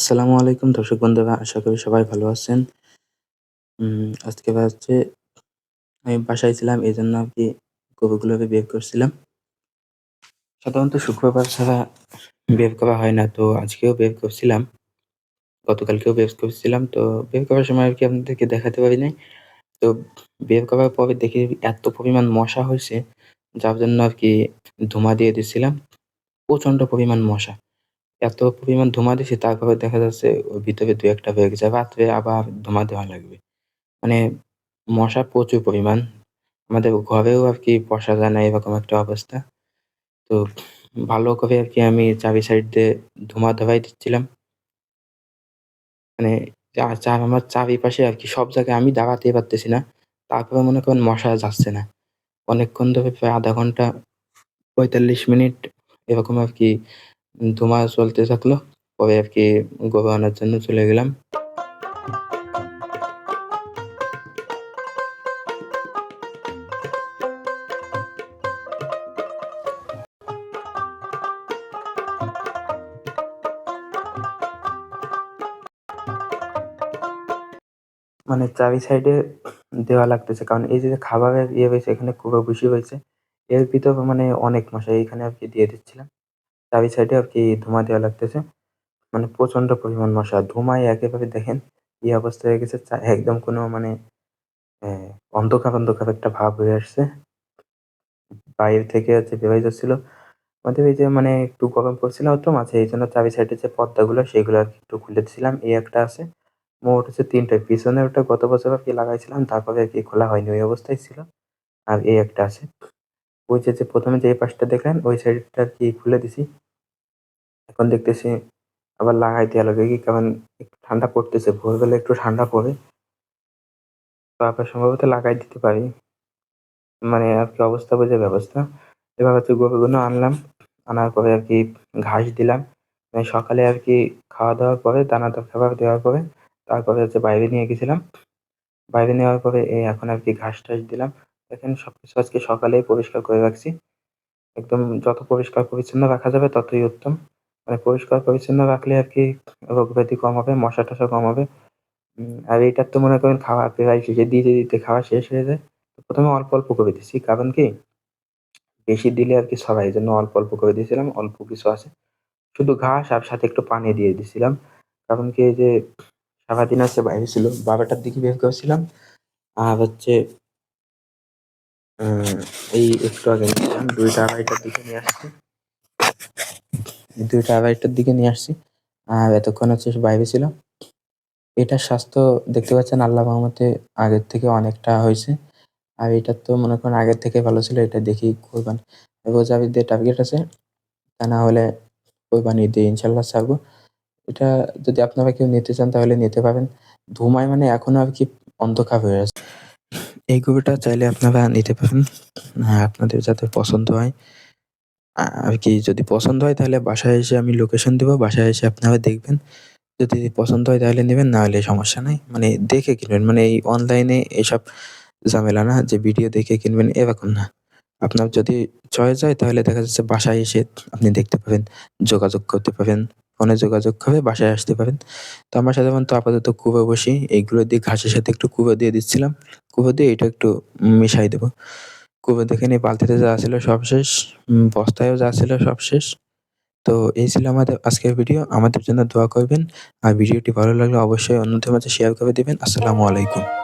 আসসালামু আলাইকুম, দর্শক বন্ধুরা, আশা করি সবাই ভালো আছেন। আজকে হচ্ছে আমি বাসায় ছিলাম এই জন্য আর কি গরুগুলোকে বের করছিলাম। সাধারণত শুক্রবার ছাড়া বের করা হয় না, তো আজকেও বের করছিলাম। গতকালকেও বের করছিলাম, তো বের করার সময় আর কি আপনাদেরকে দেখাতে পারি নাই। তো বের করার পরে দেখি এত পরিমাণ মশা হয়েছে, যার জন্য আর কি ধুমা দিয়ে দিচ্ছিলাম প্রচণ্ড পরিমাণ মশা। এত পরিমাণ ধোঁয়া দিছি, তারপরে দেখা যাচ্ছে ওর ভিতরে দু একটা বের যায় রাত্রে আবার ধোঁয়া দেওয়া লাগবে। মানে মশা প্রচুর পরিমাণ। আমাদের ঘরেও আর কি বসা যায় না, এরকম একটা অবস্থা। তো ভালো করে আর কি আমি চাবি সাইড দিয়ে ধুমা ধরাই দিচ্ছিলাম। মানে আমার চারিপাশে আর কি সব জায়গায় আমি দাঁড়াতেই পারতেছি না। তারপরে মনে করেন মশা যাচ্ছে না। অনেকক্ষণ ধরে প্রায় আধা ঘণ্টা পঁয়তাল্লিশ মিনিট এরকম আর কি ধোঁয়া চলতে থাকল। পরে আর কি গরু আনার জন্য চলে গেলাম। মানে চারি সাইডে দেওয়া লাগতেছে, কারণ এই যে খাবারের ইয়ে হয়েছে, এখানে কুবো বসি হয়েছে, এর ভিতর মানে অনেক মশা এখানে আর কি দিয়ে দিচ্ছিলাম। চারি সাইডে আর কি ধোঁয়া দেওয়া লাগতেছে। মানে প্রচণ্ড পরিমাণ মশা। ধোঁয়ায় একেবারে দেখেন কি অবস্থা হয়ে গেছে। একদম কোনো মানে আহ, অন্ধকার অন্ধকার একটা ভাব হয়ে আসছে। বাইরে থেকে হচ্ছে বেরোয় যাচ্ছিল। আমাদের এই যে মানে একটু গরম পড়ছিল তো মাঝে এই জন্য চাবি সাইডে যে পর্দাগুলো সেগুলো আর কি একটু খুলে দিয়েছিলাম। এই একটা আছে। মোট হচ্ছে তিনটে। পিছনে ওটা গত বছর আর কি লাগাইছিলাম। তারপরে আর কি খোলা হয়নি ওই অবস্থায় ছিল। আর এই একটা আছে। ওই যে প্রথমে যে পাশটা দেখলেন, ওই সাইডটা কি খুলে দিছি। এখন দেখতেছি আবার লাগাই দেওয়া লাগে, কি কারণ একটু ঠান্ডা পড়তেছে, ভোরবেলা একটু ঠান্ডা পড়ে। তো আবার সম্ভবত লাগাই দিতে পারি। মানে আর কি অবস্থা বুঝে ব্যবস্থা। এবার হচ্ছে গরুগুলো আনলাম, আনার পরে আর কি ঘাস দিলাম। মানে সকালে আর কি খাওয়া দাওয়ার পরে, দানা দানাদার খাবার দেওয়ার পরে, তারপরে হচ্ছে বাইরে নিয়ে গেছিলাম। বাইরে নেওয়ার পরে এখন আর কি ঘাস টাস দিলাম। দেখেন সবকিছু আজকে সকালেই পরিষ্কার করে রাখছি। একদম যত পরিষ্কার পরিচ্ছন্ন রাখা যাবে ততই উত্তম। মানে পরিষ্কার পরিচ্ছন্ন রাখলে আর কি রোগ ব্যাধি কম হবে, মশা টশা কম হবে। আর এইটার তো মনে করেন খাওয়া প্রায় শেষে দিতে দিতে খাওয়া শেষ হয়ে যায় প্রথমে অল্প অল্প করে দিচ্ছি কারণ কি? বেশি দিলে আর কি সবাই জন্য অল্প অল্প করে দিয়েছিলাম, অল্প কিছু আছে। শুধু ঘাস আর সাথে একটু পানি দিয়ে দিছিলাম। কারণ কি যে সারাদিন আছে, বাইরে ছিল, বারোটার দিকে বের করেছিলাম। আর হচ্ছে এই একটু আগে নিয়েছিলাম, দুইটা আড়াইটার দিকে নিয়ে আসছি। দুইটা আড়াইটার দিকে নিয়ে আসছি। আর এতক্ষণ হচ্ছে বাইরে ছিল। এটার স্বাস্থ্য দেখতে পাচ্ছেন, আল্লাহ রহমতে আগের থেকে অনেকটা হয়েছে। আর এটা তো মনে করেন আগের থেকে ভালো ছিল, এটা দেখি কোরবান। রোজা ঈদের টার্গেট আছে, তা না হলে কোরবানি ঈদে ইনশাল্লাহ ছাড়বো। এটা যদি আপনারা কেউ নিতে চান, তাহলে নিতে পারেন। ধুমায় মানে এখনও আর কি অন্ধকার হয়ে আছে। এই গরুটা চাইলে আপনারা নিতে পারেন। হ্যাঁ আপনাদের যাতে পছন্দ হয়। আর কি, যদি পছন্দ হয় তাহলে বাসায় এসে আমি লোকেশন দেবো, বাসায় এসে আপনারা দেখবেন। যদি পছন্দ হয় তাহলে নেবেন, না হলে সমস্যা নাই। মানে দেখে কিনবেন মানে এই অনলাইনে এসব ঝামেলা না, যে ভিডিও দেখে কিনবেন, এরকম না। আপনার যদি চয়েস হয় তাহলে দেখা যাচ্ছে বাসায় এসে আপনি দেখতে পাবেন, যোগাযোগ করতে পারেন ফোনে যোগাযোগ করে বাসায় আসতে পারেন। তো আমরা সাধারণত আপাতত কুবো বসি, এইগুলো দিয়ে ঘাসের সাথে একটু কুবো দিয়ে দিচ্ছিলাম। কুবো দিয়ে এটা একটু মিশাই দেবো। কুবো দেখে নিয়ে বালতিতে যা ছিল সব শেষ বস্তায়ও যা ছিল সব শেষ। তো এই ছিল আমাদের আজকের ভিডিও। আমাদের জন্য দোয়া করবেন। আর ভিডিওটি ভালো লাগলে অবশ্যই অন্যদের মাঝে শেয়ার করে দেবেন। আসসালামু আলাইকুম।